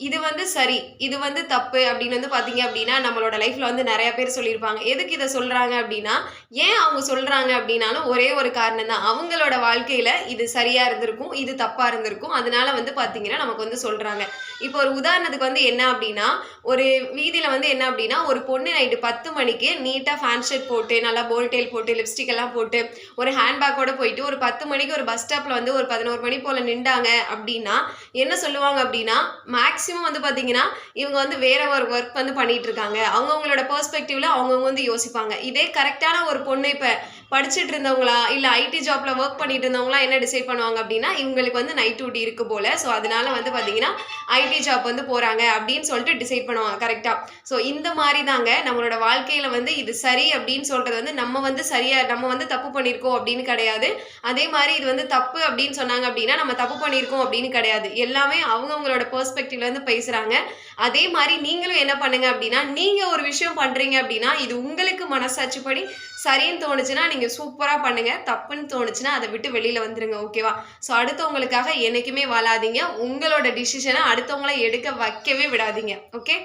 இது வந்து சரி இது வந்து தப்பு அப்படின்னு வந்து பார்த்தீங்க அப்படின்னா நம்மளோட லைஃப்பில் வந்து நிறைய பேர் சொல்லியிருப்பாங்க. எதுக்கு இதை சொல்கிறாங்க அப்படின்னா ஏன் அவங்க சொல்கிறாங்க அப்படின்னாலும் ஒரே ஒரு காரணம் தான். அவங்களோட வாழ்க்கையில் இது சரியாக இருந்திருக்கும் இது தப்பாக இருந்திருக்கும். அதனால வந்து பார்த்தீங்கன்னா நமக்கு வந்து சொல்கிறாங்க இப்போ ஒரு உதாரணத்துக்கு வந்து என்ன அப்படின்னா ஒரு வீதியில் வந்து என்ன அப்படின்னா ஒரு பொண்ணு நைட்டு பத்து மணிக்கு நீட்டாக ஃபேன் ஷர்ட் போட்டு நல்லா போல்டெயில் போட்டு லிப்ஸ்டிக் எல்லாம் போட்டு ஒரு ஹேண்ட்பேக்கோட போயிட்டு ஒரு பத்து மணிக்கு ஒரு பஸ் ஸ்டாப்பில் வந்து ஒரு பதினோரு மணி போல் நின்றாங்க அப்படின்னா என்ன சொல்லுவாங்க அப்படின்னா மேக்ஸ் மேக்ஸிமம் வந்து பார்த்தீங்கன்னா இவங்க வந்து வேற ஒரு ஒர்க் வந்து பண்ணிட்டு இருக்காங்க. அவங்கவுங்களோட பெர்ஸ்பெக்டிவ்ல அவங்கவுங்க வந்து யோசிப்பாங்க. இதே கரெக்டான ஒரு பொண்ணு இப்போ படிச்சுட்டு இருந்தவங்களா இல்லை ஐடி ஜாப்ல ஒர்க் பண்ணிட்டு இருந்தவங்களா என்ன டிசைட் பண்ணுவாங்க அப்படின்னா இவங்களுக்கு வந்து நைட் டியூட்டி இருக்கு போல. ஸோ அதனால வந்து பார்த்தீங்கன்னா ஐடி ஜாப் வந்து போறாங்க அப்படின்னு சொல்லிட்டு டிசைட் பண்ணுவாங்க கரெக்டாக ஸோ இந்த மாதிரி தாங்க நம்மளோட வாழ்க்கையில வந்து இது சரி அப்படின்னு சொல்றது வந்து நம்ம வந்து சரியா நம்ம வந்து தப்பு பண்ணியிருக்கோம் அப்படின்னு கிடையாது. அதே மாதிரி இது வந்து தப்பு அப்படின்னு சொன்னாங்க அப்படின்னா நம்ம தப்பு பண்ணியிருக்கோம் அப்படின்னு கிடையாது. எல்லாமே அவங்கவுங்களோட பெர்ஸ்பெக்டிவ்ல இருந்து பேசுறாங்க. அதே மாதிரி நீங்களும் என்ன பண்ணுங்க அப்படின்னா நீங்க ஒரு விஷயம் பண்றீங்க அப்படின்னா இது உங்களுக்கு மனசாட்சி படி சரின்னு தோணுச்சுன்னா நீங்க சூப்பரா பண்ணுங்க. தப்புன்னு தோணுச்சுன்னா அதை விட்டு வெளியில வந்துருங்க ஓகேவா? ஸோ அடுத்தவங்களுக்காக என்னைக்குமே வாழாதீங்க. உங்களோட டிசிஷனை அடுத்தவங்கள எடுக்க வைக்கவே விடாதீங்க ஓகே?